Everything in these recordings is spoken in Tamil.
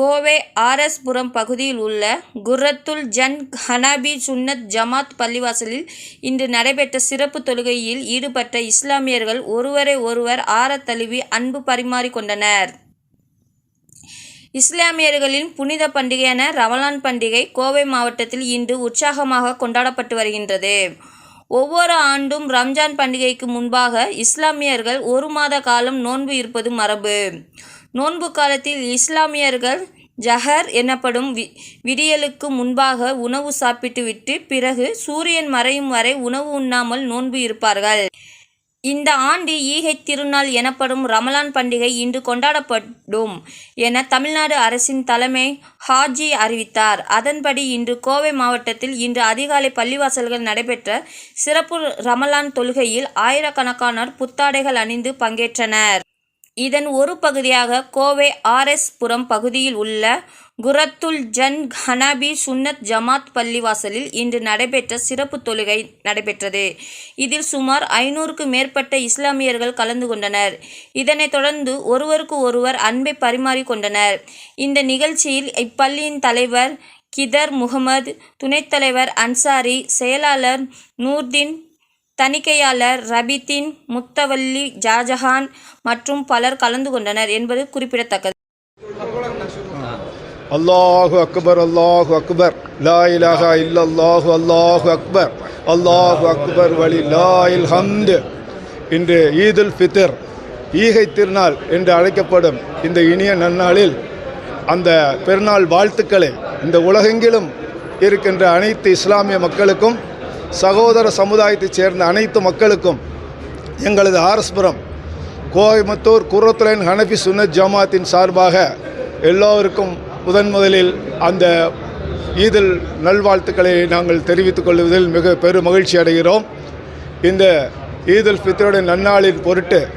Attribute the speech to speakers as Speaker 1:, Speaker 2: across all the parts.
Speaker 1: கோவை ஆர்எஸ்புரம் பகுதியில் உள்ள குர்ரத்துல் ஜன் ஹனாபி சுன்னத் ஜமாத் பள்ளிவாசலில் இன்று நடைபெற்ற சிறப்பு தொழுகையில் ஈடுபட்ட இஸ்லாமியர்கள் ஒருவரை ஒருவர் ஆரத்தழுவி அன்பு பரிமாறிக்கொண்டனர் இஸ்லாமியர்களின் புனித பண்டிகையான ரமலான் பண்டிகை கோவை மாவட்டத்தில் இன்று உற்சாகமாக கொண்டாடப்பட்டு வருகின்றது. ஒவ்வொரு ஆண்டும் ரம்ஜான் பண்டிகைக்கு முன்பாக இஸ்லாமியர்கள் ஒரு மாத காலம் நோன்பு இருப்பது மரபு. நோன்பு காலத்தில் இஸ்லாமியர்கள் ஜஹர் எனப்படும் வி விடியலுக்கு முன்பாக உணவு சாப்பிட்டுவிட்டு பிறகு சூரியன் மறையும் வரை உணவு உண்ணாமல் நோன்பு இருப்பார்கள். இந்த ஆண்டு ஈகை திருநாள் எனப்படும் ரமலான் பண்டிகை இன்று கொண்டாடப்படும் என தமிழ்நாடு அரசின் தலைமை ஹாஜி அறிவித்தார். அதன்படி இன்று கோவை மாவட்டத்தில் இன்று அதிகாலை பள்ளிவாசல்கள் நடைபெற்ற சிறப்பு ரமலான் தொழுகையில் ஆயிரக்கணக்கானோர் புத்தாடைகள் அணிந்து பங்கேற்றனர். இதன் ஒரு பகுதியாக கோவை ஆர்எஸ் புரம் பகுதியில் உள்ள குரத்துல் ஜன் ஹனபி சுன்னத் ஜமாத் பள்ளிவாசலில் இன்று நடைபெற்ற சிறப்பு தொழுகை நடைபெற்றது. இதில் சுமார் ஐநூறுக்கும் மேற்பட்ட இஸ்லாமியர்கள் கலந்து கொண்டனர். இதனைத் தொடர்ந்து ஒருவருக்கு ஒருவர் அன்பை பரிமாறிக் கொண்டனர். இந்த நிகழ்ச்சியில் இப்பள்ளியின் தலைவர் கிதர் முகமது, துணைத் தலைவர் அன்சாரி, செயலாளர் நூர்தீன், தணிக்கையாளர் ரபித்தின் முத்தவல்லி, ஜாஜஹான் மற்றும் பலர் கலந்து கொண்டனர் என்பது குறிப்பிடத்தக்கது.
Speaker 2: அல்லாஹு அக்பர் அல்லாஹு அக்பர். லா இலாஹா இல்லல்லாஹு அல்லாஹு அக்பர். அல்லாஹு அக்பர் வலி இல் ஹம்து. இன்று ஈதுல் ஃபித்ர் ஈகை திருநாள் என்று அழைக்கப்படும் இந்த இனிய நன்னாளில் அந்த பெருநாள் வாழ்த்துக்களை இந்த உலகெங்கிலும் இருக்கின்ற அனைத்து இஸ்லாமிய மக்களுக்கும் சகோதர சமுதாயத்தைச் சேர்ந்த அனைத்து மக்களுக்கும் எங்களது ஆர்எஸ்புரம் கோயம்புத்தூர் குர்ரத்துலைன் ஹனஃபி சுன்னத் ஜமாத்தின் சார்பாக எல்லோருக்கும் முதன் முதலில் அந்த ஈதில் நல்வாழ்த்துக்களை நாங்கள் தெரிவித்துக் கொள்வதில் மிக பெரும் மகிழ்ச்சி அடைகிறோம். இந்த ஈதுல் ஃபித்ருடைய நன்னாளின் பொருட்டு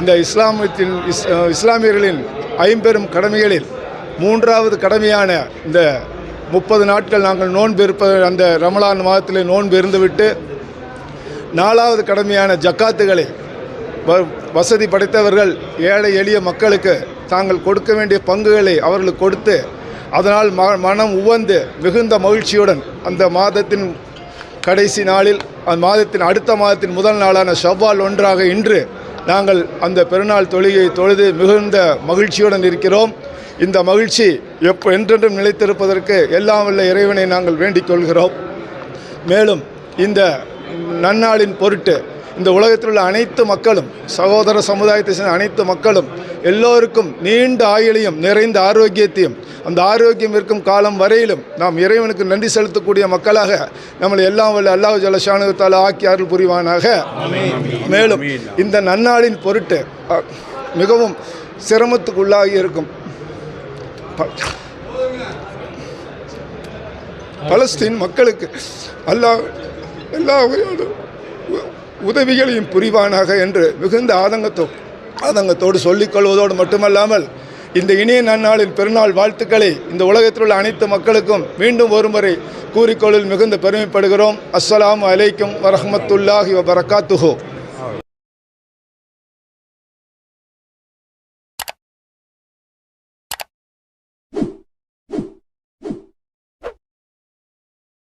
Speaker 2: இந்த இஸ்லாமத்தின் இஸ் இஸ்லாமியர்களின் ஐம்பெரும் கடமைகளில் மூன்றாவது கடமையான இந்த முப்பது நாட்கள் நாங்கள் நோன்பு இருப்ப அந்த ரமலான் மாதத்தில் நோன்பு இருந்துவிட்டு நாலாவது கடமையான ஜக்காத்துகளை வ- வசதி படைத்தவர்கள் ஏழை எளிய மக்களுக்கு தாங்கள் கொடுக்க வேண்டிய பங்குகளை அவர்களுக்கு கொடுத்து அதனால் ம மனம் உவந்து மிகுந்த மகிழ்ச்சியுடன் அந்த மாதத்தின் கடைசி நாளில் அந்த மாதத்தின் அடுத்த மாதத்தின் முதல் நாளான ஷவ்வால் ஒன்றாக இன்று நாங்கள் அந்த பெருநாள் தொழுகையை தொழுது மிகுந்த மகிழ்ச்சியுடன் இருக்கிறோம். இந்த மகிழ்ச்சி எப்போ என்றென்றும் நிலைத்திருப்பதற்கு எல்லாம் வல்ல இறைவனை நாங்கள் வேண்டிக் கொள்கிறோம். மேலும் இந்த நன்னாளின் பொருட்டு இந்த உலகத்தில் உள்ள அனைத்து மக்களும் சகோதர சமுதாயத்தை சேர்ந்த அனைத்து மக்களும் எல்லோருக்கும் நீண்ட ஆயுளையும் நிறைந்த ஆரோக்கியத்தையும் அந்த ஆரோக்கியம் இருக்கும் காலம் வரையிலும் நாம் இறைவனுக்கு நன்றி செலுத்தக்கூடிய மக்களாக நம்மளை எல்லாம் வல்ல அல்லாஹ் ஜலஷானுத்தால் ஆக்கி அருள் புரிவானாக. மேலும் இந்த நன்னாளின் பொருட்டு மிகவும் சிரமத்துக்குள்ளாகி இருக்கும். பலஸ்தீன் மக்களுக்கு அல்லாஹ் எல்லா வகையான உதவிகளையும் புரிவானாக என்று மிகுந்த ஆதங்கத்தோ ஆதங்கத்தோடு சொல்லிக் கொள்வதோடு மட்டுமல்லாமல் இந்த இனிய நன்னாளின் பெருநாள் வாழ்த்துக்களை இந்த உலகத்தில் உள்ள அனைத்து மக்களுக்கும் மீண்டும் ஒருமுறை கூறிக்கொள்ளில் மிகுந்த பெருமைப்படுகிறோம். அஸ்ஸலாம் அலைக்கும் வரஹமத்துல்லாஹி வபரகாத்துஹு.